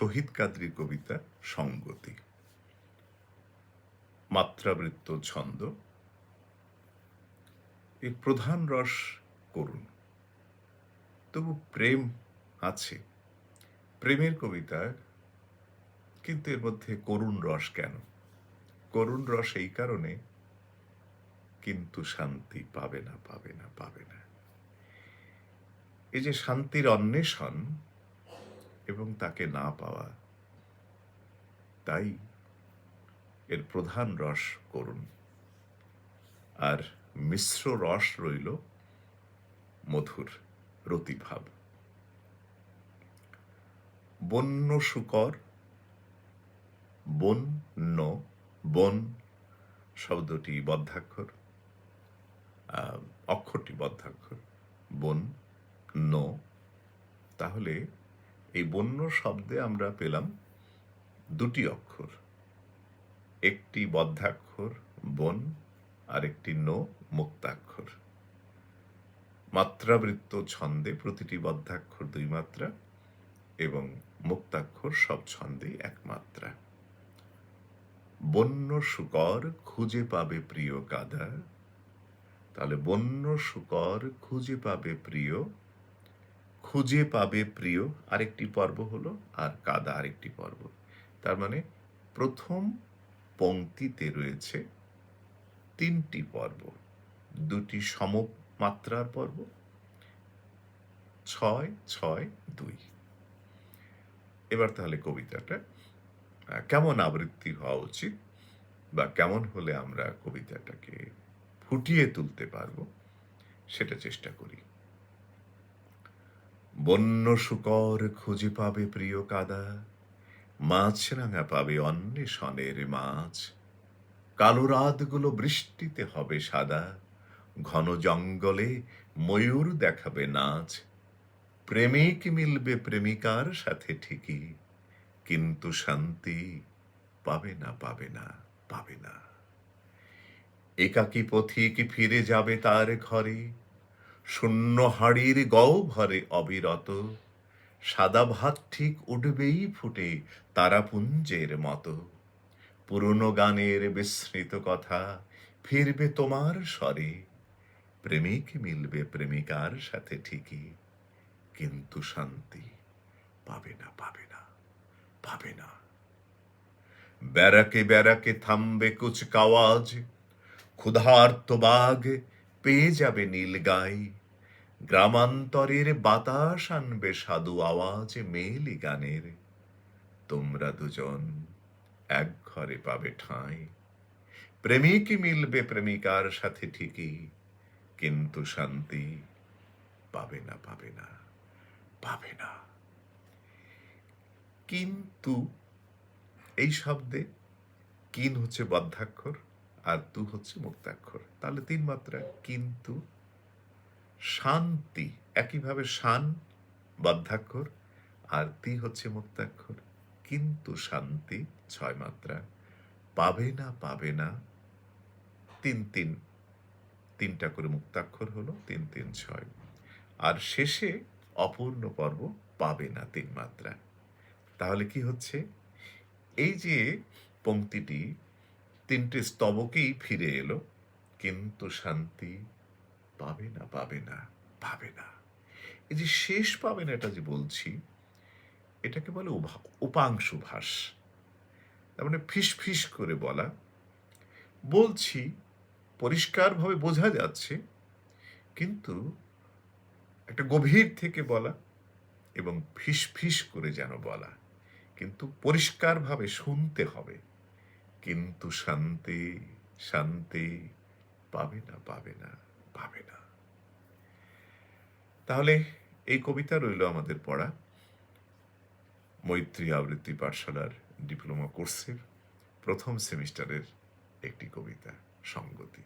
শহীদ কাদরির কবিতা সঙ্গতি। মাত্রাবৃত্ত ছন্দ। এর প্রধান রস করুণ তবু প্রেম আছে। প্রেমের কবিতা, কিন্তু এর মধ্যে করুণ রস কেন? করুণ রস এই কারণে, কিন্তু শান্তি পাবে না পাবে না পাবে না। এই যে শান্তির অন্বেষণ এবং তাকে না পাওয়া। তাই এর প্রধান রস করুণ আর মিশ্র রস রইল মধুর রতিভাব। বন্য শুকর, বন্য, বন শব্দটি বদ্ধাক্ষর অক্ষরটি বদ্ধাক্ষর, বন, ন, তাহলে এই বন্য শব্দে আমরা পেলাম দুটি অক্ষর। একটি বদ্ধাক্ষর, বন আর একটি নো, মুক্তাক্ষর। মাত্রাবৃত্ত ছন্দে প্রতিটি বদ্ধাক্ষর দুই মাত্রা এবং মুক্তাক্ষর সব ছন্দে এক মাত্রা। বন্য শুকর খুঁজে পাবে প্রিয় কাদা তাহলে বন্য শুকর খুঁজে পাবে প্রিয় খুঁজে পাবে প্রিয় আরেকটি পর্ব হলো আর কাদা আরেকটি পর্ব। তার মানে প্রথম পংক্তিতে রয়েছে তিনটি পর্ব। দুটি সমমাত্রার পর্ব। ছয় ছয়, দুই। এবার তাহলে কবিতাটা কেমন আবৃত্তি হওয়া উচিত বা কেমন হলে আমরা কবিতাটাকে ফুটিয়ে তুলতে পারব সেটা চেষ্টা করি। বন্য শুকর খুঁজে পাবে প্রিয় কাদা মাছ রাঙা পাবে অন্বেষণের মাছ। কালো রাতগুলো বৃষ্টিতে হবে সাদা, ঘন জঙ্গলে ময়ূর দেখাবে নাচ। প্রেমিক মিলবে প্রেমিকার সাথে ঠিকই, কিন্তু শান্তি পাবে না পাবে না পাবে না। একাকী পথিক ফিরে যাবে তার ঘরে শূন্য হাড়ির গহ্বরে অবিরত। সাদা ভাত ঠিক উঠবেই ফুটে তারাপুঞ্জের মতো। পুরনো গানের বিস্মৃত কথা ফিরবে তোমার স্বরে। প্রেমিক মিলবে প্রেমিকার সাথে ঠিকই। কিন্তু শান্তি পাবে না পাবে না পাবে না। ব্যারাকে ব্যারাকে থামবে কুচকাওয়াজ। ক্ষুধার্ত বাঘ পেয়ে যাবে নীল গাই। গ্রামান্তরের বাতাস আনবে সাধু আওয়াজ মেলি গানের। তোমরা দুজন এক ঘরে পাবে ঠাঁই। প্রেমিক মিলবে প্রেমিকার সাথে ঠিকই, কিন্তু শান্তি পাবে না পাবে না পাবে না। কিন্তু এই শব্দে কিন হচ্ছে বদ্ধাক্ষর আর তু হচ্ছে মুক্তাক্ষর। তাহলে তিন মাত্রা কিন্তু শান্তি, একইভাবে শান বদ্ধাক্ষর আর তি হচ্ছে মুক্তাক্ষর। কিন্তু শান্তি ছয় মাত্রা। পাবে না পাবে না। তিন তিন, তিনটা করে মুক্তাক্ষর হলো, তিন তিন, ছয়। আর শেষে অপূর্ণ পর্ব পাবে না তিন মাত্রা। তাহলে কি হচ্ছে? এই যে পংক্তিটি, তিনটে স্তবকেই ফিরে এলো, কিন্তু শান্তি পাবে না পাবে না পাবে না। এই যে শেষ পাবে না এটা যে বলছি, এটাকে বলে উপাংশু ভাস। তার মানে ফিস ফিস করে বলা। বলছি, পরিষ্কারভাবে বোঝা যাচ্ছে, কিন্তু একটা গভীর থেকে বলা এবং ফিস ফিস করে যেন বলা। কিন্তু পরিষ্কারভাবে শুনতে হবে। কিন্তু শান্তি শান্তি পাবে না পাবে না। পাবে না। তাহলে এই কবিতা রইল আমাদের পড়া। মৈত্রী আবৃত্তি পাঠশালার ডিপ্লোমা কোর্সের প্রথম সেমিস্টারের একটি কবিতা, সঙ্গতি।